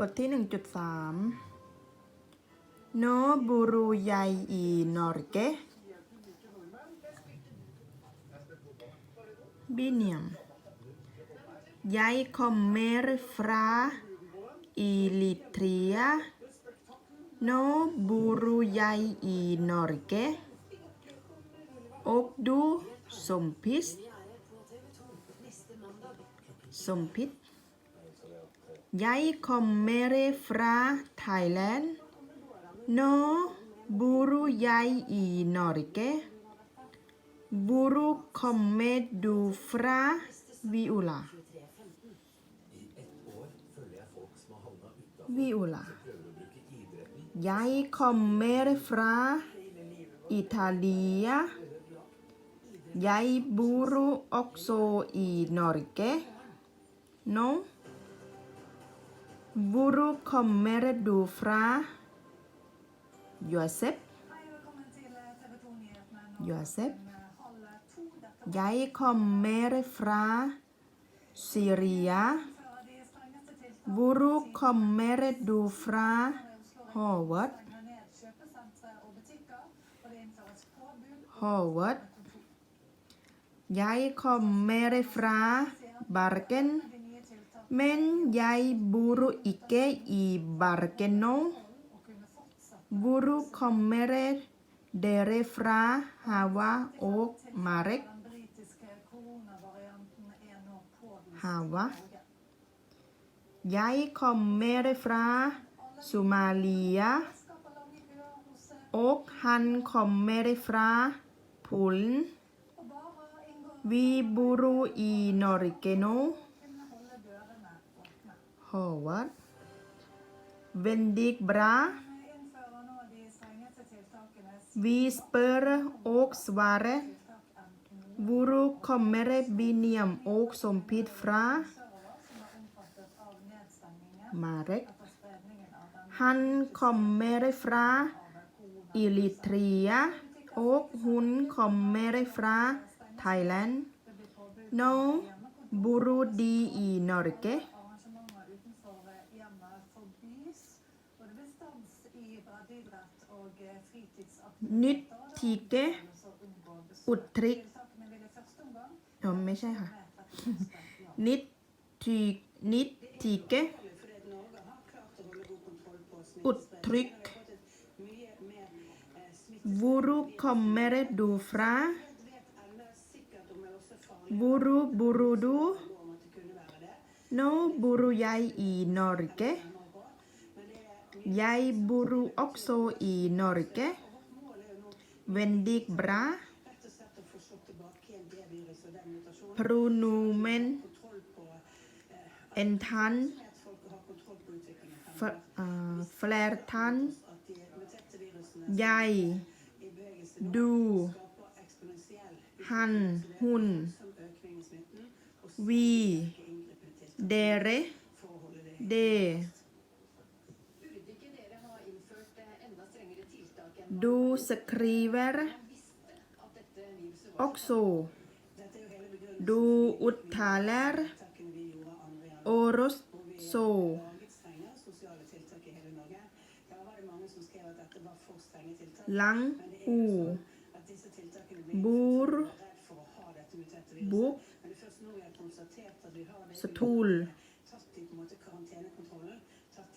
บทที่ 1.3โนบุรุยายอีนอร์เกบิเนียมยายคอมเมร์ฟรา อีลิทรียโนบุรุยายอีนอร์เกอกดูสมพิษสมพิษยายคอมเมเรฟราไทยแลนด์โนบูรุยายอีนอริเกบูรุคอมเมดูฟราวิอุลาวิอุลายายคอมเมเรฟราอิตาลียยายบูรุออกโซอีนอริเกน้อง Buruk komeret du fra Josep Josep Jeg kommer fra Syria Buruk komeret du fra Howard Howard Jeg kommer fra Bergen เมนยายบุรุอิเกอีบาร์เกโนบุรุคอมเมเรเดเรฟราฮาวาโอมาเรกฮาวายายคอมเมเรฟราสุมาเลียโอกฮันคอมเมเรฟราพุลวีบุรุอีนอริเกโนพ่อวัดเวนดิกบราวีสเปอร์โอ๊กสวาร์วูรุคอมเมเรบิเนียมโอ๊กสมพิดฟรามาเร็กฮันคอมเมเรฟราอิลิเทียโอ๊กฮุนคอมเมเรฟราไทยแลนด์โนบูรุดีอีนอร์เก Nyttige uttrykk ja, ไม่ใช่ค่ะ Nyttig Nyttige uttrykk Hvor kommer du fra? Hvor bor du? Nå bor jeg i Norge. ยายบุรุออกโซอีนอร์เกเวนดิกบราพรูนูเมนเอนทันฟลร์ทันยายดูฮันฮุนวีเดเรเด Du skriver också. Du uttalar oroså. Lang o. Bor. Bok. Stol.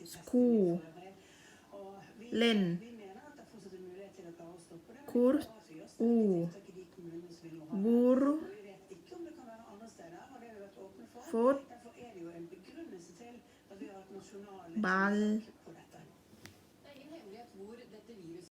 Sko. Len. Kurt u, uh, bur, Fort